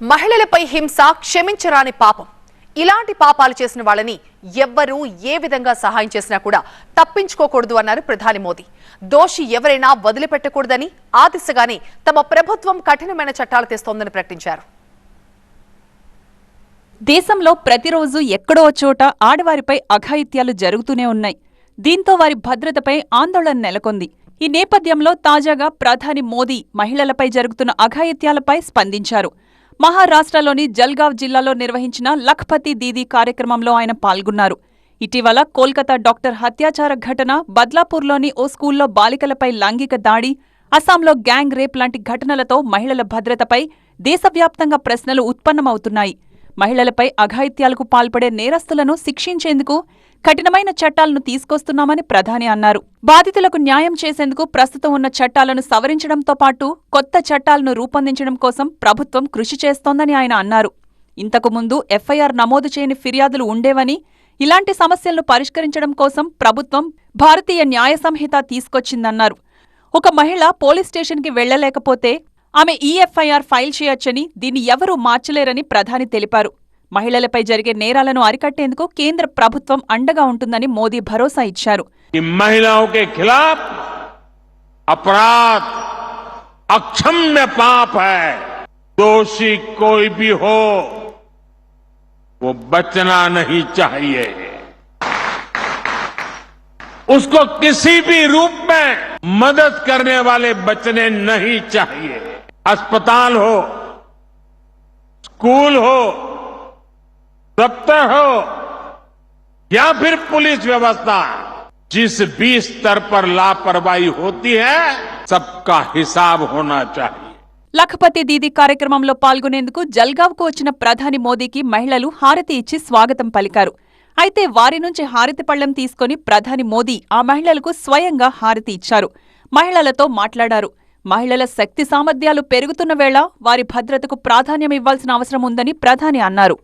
మహిళలపై హింస క్షమించరాని పాపం. ఇలాంటి పాపాలు చేసిన వాళ్ళని ఎవ్వరూ ఏ విధంగా సహాయం చేసినా కూడా తప్పించుకోకూడదు అన్నారు ప్రధాని మోదీ. దోషి ఎవరైనా వదిలిపెట్టకూడదని ఆ దిశగానే తమ ప్రభుత్వం కఠినమైన చట్టాలు తెస్తోందని ప్రకటించారు. దేశంలో ప్రతిరోజు ఎక్కడో చోట ఆడవారిపై అఘాయిత్యాలు జరుగుతూనే ఉన్నాయి. దీంతో వారి భద్రతపై ఆందోళన నెలకొంది. ఈ నేపథ్యంలో తాజాగా ప్రధాని మోదీ మహిళలపై జరుగుతున్న అఘాయిత్యాలపై స్పందించారు. మహారాష్ట్రలోని జల్గావ్ జిల్లాలో నిర్వహించిన లఖ్పతి దీదీ కార్యక్రమంలో ఆయన పాల్గొన్నారు. ఇటీవల కోల్కతా డాక్టర్ హత్యాచార ఘటన బద్లాపూర్లోని ఓ స్కూల్లో బాలికలపై లైంగిక దాడి అస్సాంలో గ్యాంగ్ రేప్ లాంటి ఘటనలతో మహిళల భద్రతపై దేశవ్యాప్తంగా ప్రశ్నలు ఉత్పన్నమవుతున్నాయి. మహిళలపై అఘాయిత్యాలకు పాల్పడే నేరస్తులను శిక్షించేందుకు కఠినమైన చట్టాలను తీసుకొస్తున్నామని ప్రధాని అన్నారు. బాధితులకు న్యాయం చేసేందుకు ప్రస్తుతం ఉన్న చట్టాలను సవరించడంతో పాటు కొత్త చట్టాలను రూపొందించడం కోసం ప్రభుత్వం కృషి చేస్తోందని ఆయన అన్నారు. ఇంతకు ముందు ఎఫ్ఐఆర్ నమోదు చేయని ఫిర్యాదులు ఉండేవని ఇలాంటి సమస్యలను పరిష్కరించడం కోసం ప్రభుత్వం భారతీయ న్యాయ సంహిత తీసుకొచ్చిందన్నారు. ఒక మహిళ పోలీస్ స్టేషన్కి వెళ్ళలేకపోతే ఆమె ఈఎఫ్ఐఆర్ ఫైల్ చేయొచ్చని దీన్ని ఎవరూ మార్చలేరని ప్రధాని తెలిపారు మహిళలపై జరిగే నేరాలను అరికట్టేందుకు కేంద్ర ప్రభుత్వం అండగా ఉంటుందని మోదీ భరోసా ఇచ్చారు कि महिलाओं के खिलाफ अपराध अक्षम्य पाप है दोषी कोई भी हो वो बचना नहीं चाहिए उसको किसी भी रूप में मदद करने वाले बचने नहीं चाहिए अस्पताल हो स्कूल हो दफ्तर हो या फिर पुलिस व्यवस्था जिस भी स्तर पर लापरवाही होती है सबका हिसाब होना चाहिए లఖపతి దీదీ కార్యక్రమంలో పాల్గొనేందుకు జల్గావ్కు వచ్చిన ప్రధాని మోదీకి మహిళలు హారతి ఇచ్చి స్వాగతం పలికారు అయితే వారి నుంచి హారతి పళ్లెం తీసుకుని ప్రధాని మోదీ ఆ మహిళలకు స్వయంగా హారతి ఇచ్చారు మహిళలతో మాట్లాడారు మహిళల శక్తి సామర్థ్యాలు పెరుగుతున్న వేళ వారి భద్రతకు ప్రాధాన్యం ఇవ్వాల్సిన అవసరం ఉందని ప్రధాని అన్నారు.